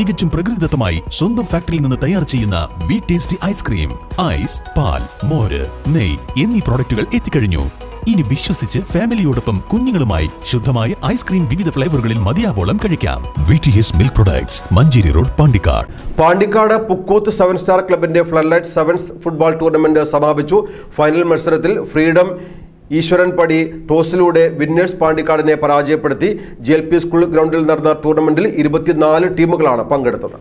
തികച്ചും പ്രകൃതിദത്തമായി സ്വന്തം ഫാക്ടറിയിൽ നിന്ന് തയ്യാർ ചെയ്യുന്ന വി ടേസ്റ്റി ഐസ്ക്രീം ഐസ് പാൽ മോര് നെയ് എന്നീ പ്രോഡക്റ്റുകൾ എത്തിക്കഴിഞ്ഞു. ഇനി വിശ്വസിച്ച് ഫാമിലിയോടൊപ്പം കുഞ്ഞുങ്ങളുമായി ശുദ്ധമായ ഐസ്ക്രീം വിവിധ ഫ്ലേവറുകളിൽ മതിയാവോളം കഴിക്കാം. V T S milk products Manjeri road Pandikkad. Pandikkad Pukkooth seven star ക്ലബിന്റെ flood light sevens football tournament സമാപിച്ചു. ഫൈനൽ മത്സരത്തിൽ ഫ്രീഡം ഈശ്വരൻ പടി ടോസിലൂടെ വിന്നേഴ്സ് പാണ്ടിക്കാടിനെ പരാജയപ്പെടുത്തി ജി എൽ പി സ്കൂൾ ഗ്രൗണ്ടിൽ നടന്ന ടൂർണമെന്റിൽ ഇരുപത്തിനാല് ടീമുകളാണ് പങ്കെടുത്തത്.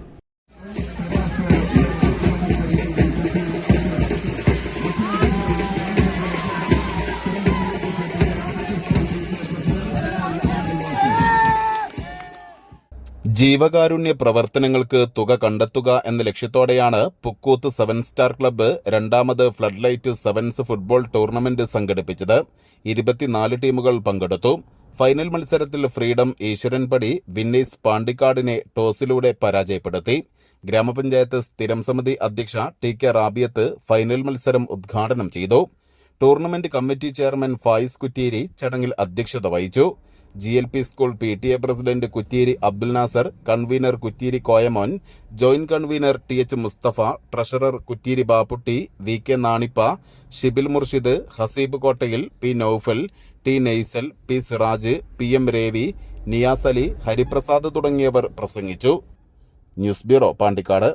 ജീവകാരുണ്യ പ്രവർത്തനങ്ങൾക്ക് തുക കണ്ടെത്തുക എന്ന ലക്ഷ്യത്തോടെയാണ് പുക്കൂത്ത് സെവൻ സ്റ്റാർ ക്ലബ്ബ് രണ്ടാമത് flood light sevens football tournament സംഘടിപ്പിച്ചത്. ഇരുപത്തിനാല് ടീമുകൾ പങ്കെടുത്തു. ഫൈനൽ മത്സരത്തിൽ ഫ്രീഡം ഈശ്വരൻപടി വിന്നീസ് പാണ്ടിക്കാടിനെ ടോസിലൂടെ പരാജയപ്പെടുത്തി. ഗ്രാമപഞ്ചായത്ത് സ്ഥിരം സമിതി അധ്യക്ഷ ടി കെ റാബിയത്ത് ഫൈനൽ മത്സരം ഉദ്ഘാടനം ചെയ്തു. Tournament committee chairman Fayis Kutteeri ചടങ്ങിൽ അധ്യക്ഷത വഹിച്ചു. G L P school P T A president Kutteeri Abdul Nasser convenor Kutteeri Koyamon joint convenor T H Mustafa treasurer Kutteeri Bapputty V K Nanippa Shibil Murshid Haseeb Kottayil P Noufal T Naisal P Siraj P M Revi Niyas Ali Hariprasad തുടങ്ങിയവർ പ്രസംഗിച്ചു. News bureau Pandikkad.